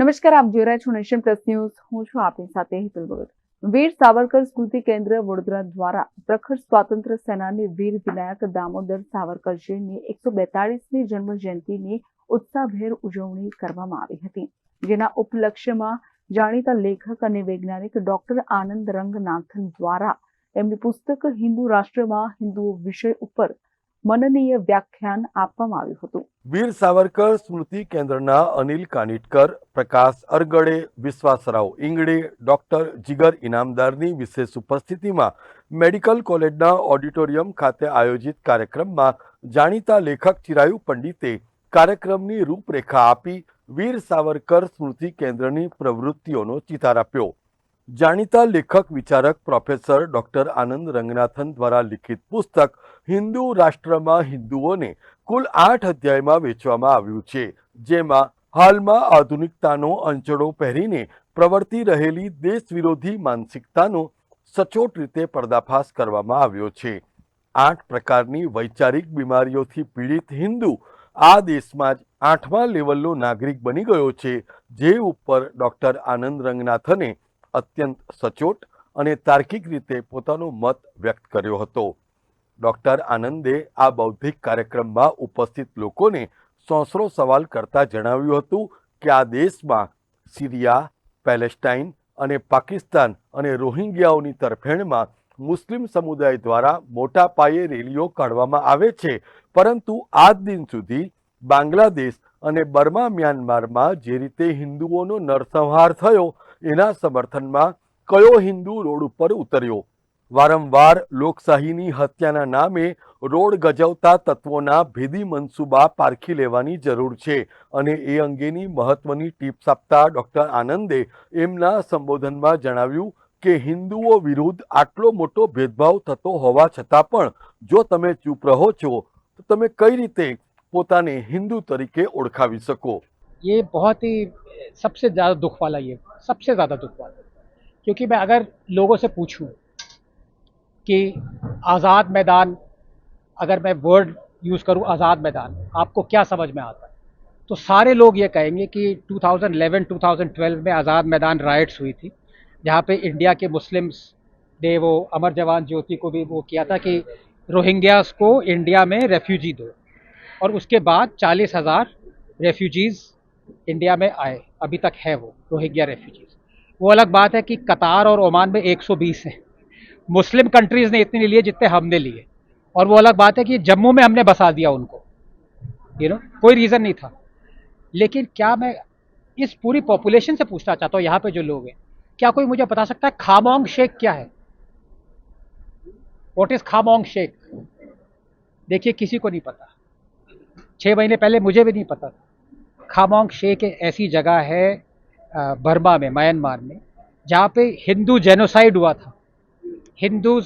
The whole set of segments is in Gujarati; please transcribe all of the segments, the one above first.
નમસ્કાર, આપ જોઈ રહ્યા છો નેશન પ્લસ ન્યૂઝ. હું છું આપની સાથે હિતુલ ભગત. વીર સાવરકર સ્મૃતિ કેન્દ્ર વડોદરા દ્વારા પ્રખર સ્વાતંત્ર્ય સેનાની વીર વિનાયક દામોદર સાવરકરજીની એકસો બેતાળીસમી જન્મ જયંતિની ઉત્સાહભેર ઉજવણી કરવામાં આવી હતી. જેના ઉપલક્ષ્યમાં જાણીતા લેખક અને વૈજ્ઞાનિક ડોક્ટર આનંદ રંગનાથન દ્વારા એમની પુસ્તક હિન્દુ રાષ્ટ્રમાં હિન્દુઓ વિષય ઉપર મનનીય વ્યાખ્યાન આપવામાં આવ્યું હતું. વીર સાવરકર સ્મૃતિ કેન્દ્રના અનિલ કાનિટકર, પ્રકાશ અરગડે, વિશ્વાસરાવ ઇંગડે, ડોક્ટર જીગર ઇનામદારની વિશેષ ઉપસ્થિતિમાં મેડિકલ કોલેજના ઓડિટોરિયમ ખાતે આયોજિત કાર્યક્રમમાં જાણીતા લેખક ચિરાયુ પંડિતે કાર્યક્રમની રૂપરેખા આપી વીર સાવરકર સ્મૃતિ કેન્દ્રની પ્રવૃત્તિઓનો ચિતાર આપ્યો. જાણીતા લેખક, વિચારક, પ્રોફેસર ડૉક્ટર આનંદ રંગનાથન દ્વારા લિખિત પુસ્તક હિન્દુ રાષ્ટ્રમાં હિન્દુઓને કુલ આઠ અધ્યાયમાં વેચવામાં આવ્યું છે, જેમાં હાલમાં આધુનિકતાનો અંચળો પહેરીને પ્રવર્તી રહેલી દેશ વિરોધી માનસિકતાનો સચોટ રીતે પર્દાફાશ કરવામાં આવ્યો છે. આઠ પ્રકારની વૈચારિક બીમારીઓથી પીડિત હિન્દુ આ દેશમાં જ આઠમા લેવલનો નાગરિક બની ગયો છે, જે ઉપર ડોક્ટર આનંદ રંગનાથને અત્યંત સચોટ અને તાર્કિક રીતે પોતાનો મત વ્યક્ત કર્યો હતો. ડૉક્ટર આનંદે આ બૌદ્ધિક કાર્યક્રમમાં ઉપસ્થિત લોકોને સોસરો સવાલ કરતા જણાવ્યું હતું કે આ દેશમાં સિરિયા, પેલેસ્ટાઇન અને પાકિસ્તાન અને રોહિંગ્યાઓની તરફેણમાં મુસ્લિમ સમુદાય દ્વારા મોટા પાયે રેલીઓ કાઢવામાં આવે છે. પરંતુ આજ દિન સુધી બાંગ્લાદેશ અને બર્મા મ્યાનમારમાં જે રીતે હિન્દુઓનો નરસંહાર થયો એના સમર્થનમાં કયો હિન્દુ રોડ ઉપર ઉતર્યો? વારંવાર લોકશાહીની હત્યાના નામે રોડ ગજવતા તત્વોના ભેદી મનસુબા પારખી લેવાની જરૂર છે અને એ અંગેની મહત્વની ટીપ્સ આપતા ડૉક્ટર આનંદે એમના સંબોધનમાં જણાવ્યું કે હિન્દુઓ વિરુદ્ધ આટલો મોટો ભેદભાવ થતો હોવા છતાં પણ જો તમે ચૂપ રહો છો, તો તમે કઈ રીતે પોતાને હિન્દુ તરીકે ઓળખાવી શકો? એ બહુ सबसे ज़्यादा दुख वाला ये, सबसे ज़्यादा दुख वाला। क्योंकि मैं अगर लोगों से पूछूँ कि आज़ाद मैदान, अगर मैं वर्ड यूज़ करूँ आज़ाद मैदान, आपको क्या समझ में आता है? तो सारे लोग ये कहेंगे कि 2011-2012 में आज़ाद मैदान राइट्स हुई थी, जहाँ पे इंडिया के मुस्लिम्स ने वो अमर जवान ज्योति को भी वो किया था कि रोहिंग्यास को इंडिया में रेफ्यूजी दो। और उसके बाद चालीस हज़ार रेफ्यूजीज़ इंडिया में आए। अभी तक है वो, रोहिंग्या रेफ्यूजीज़ वो अलग बात है कि कतार और ओमान में 120 हैं। मुस्लिम कंट्रीज़ ने इतने लिए जितने हमने लिए। और वो अलग बात है कि जम्मू में हमने बसा दिया उनको। यू नो कोई रीज़न नहीं था। लेकिन क्या मैं इस पूरी पॉपुलेशन से पूछना चाहता हूँ, यहाँ पे जो लोग हैं, क्या कोई मुझे बता सकता है खामोंग शेख क्या है? वॉट इज़ खामोंग शेख? देखिए, किसी को नहीं पता। छः महीने पहले मुझे भी नहीं पता था। खामोंग शेख एक ऐसी जगह है बर्मा में, म्यांमार में, जहाँ पे हिंदू जेनोसाइड हुआ था। Hindu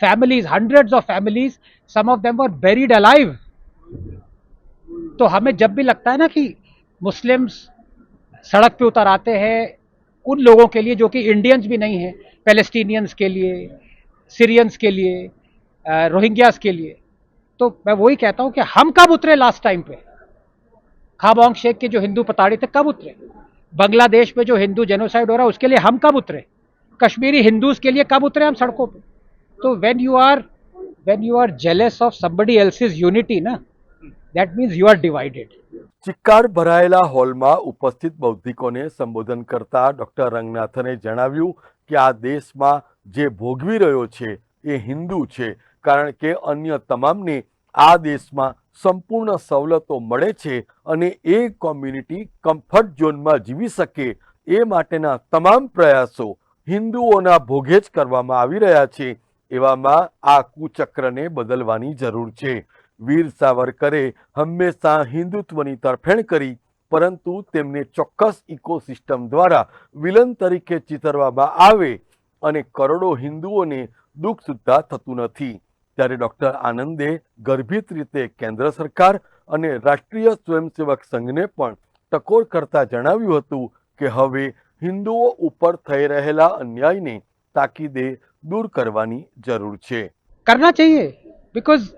families hundreds of families some of them were buried alive तो हमें जब भी लगता है ना कि मुस्लिम्स सड़क पे उतर आते हैं, उन लोगों के लिए जो कि इंडियंस भी नहीं हैं पैलेस्टीनियंस के लिए सीरियंस के लिए रोहिंग्यास के लिए तो मैं वही कहता हूँ कि हम कब उतरे लास्ट टाइम पे? खाबोंग शेख के जो हिंदू पताड़े थे कब उतरे बांग्लादेश में जो हिंदू जेनोसाइड हो रहा है उसके लिए हम कब उतरे कश्मीरी हिंदूज के लिए कब उतरे हम सड़कों पे तो when you are when you are jealous of somebody else's unity ना that means you are divided ચિક્કાર ભરાયેલા હોલમાં ઉપસ્થિત બૌદ્ધિકોને સંબોધન કરતા ડોક્ટર રંગનાથને જણાવ્યું કે આ દેશમાં જે ભોગવી રહ્યો છે એ હિન્દુ છે કારણ કે અન્ય તમામને આ દેશમાં સંપૂર્ણ સવલતો મળે છે અને એ કોમ્યુનિટી કમ્ફર્ટ ઝોનમાં જીવી શકે એ માટેના તમામ પ્રયાસો હિન્દુઓના ભોગે જ કરવામાં આવી રહ્યા છે. એવામાં આ કુચક્રને બદલવાની જરૂર છે. વીર સાવરકરે હંમેશા હિન્દુત્વની તરફેણ કરી, પરંતુ તેમને ચોક્કસ ઇકોસિસ્ટમ દ્વારા વિલન તરીકે ચિતરવામાં આવે અને કરોડો હિન્દુઓને દુઃખ સુદ્ધા થતું નથી. ત્યારે ડૉક્ટર આનંદે ગર્ભિત રીતે કેન્દ્ર સરકાર અને રાષ્ટ્રીય સ્વયંસેવક સંઘને પણ ટકોર કરતા જણાવ્યું હતું કે હવે હિન્દુઓ ઉપર થઈ રહેલા અન્યાયને તાકીદે દૂર કરવાની જરૂર છે करना चाहिए because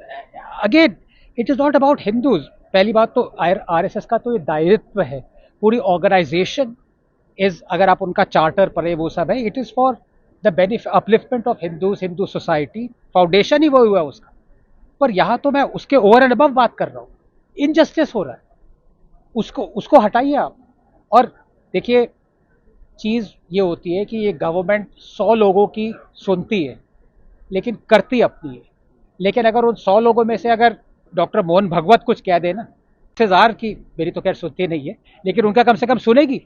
again it is not about Hindus पहली बात तो आर एस एस का तो ये दायित्व है पूरी ऑर्गेनाइजेशन इज अगर आप उनका चार्टर पढ़े वो सब है it is for the benefit upliftment of Hindus Hindu society foundation ही वो हुआ उसका। पर यहाँ तो मैं उसके ओवर एंड अबव बात कर रहा हूँ। इनजस्टिस हो रहा है। उसको उसको हटाइए आप। और देखिए, चीज़ ये होती है कि ये गवर्नमेंट सौ लोगों की सुनती है, लेकिन करती अपनी है। लेकिन अगर उन सौ लोगों में से अगर डॉक्टर मोहन भगवत कुछ कह देना इंतज़ार की, मेरी तो खैर सुनती नहीं है, लेकिन उनका कम से कम सुनेगी।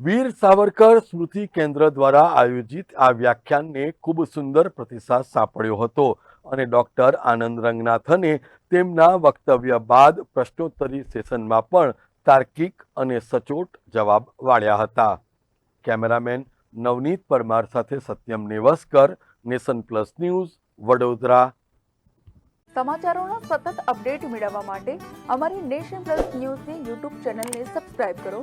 વીર સાવરકર સ્મૃતિ કેન્દ્ર દ્વારા આયોજિત આ વ્યાખ્યાનને ખૂબ સુંદર પ્રતિસાદ સાંપડ્યો હતો અને ડૉક્ટર આનંદ રંગનાથને તેમના વક્તવ્ય બાદ પ્રશ્નોત્તરી સેશનમાં પણ તાર્કિક અને સચોટ જવાબ વાળ્યા હતા. કેમેરામેન નવનીત પરમાર સાથે Satyam Nevaskar, nation plus news, Vadodara. સમાચારોના સતત અપડેટ મેળવવા માટે અમારી નેશન પ્લસ ન્યૂઝની યુટ્યુબ ચેનલને સબસ્ક્રાઇબ કરો.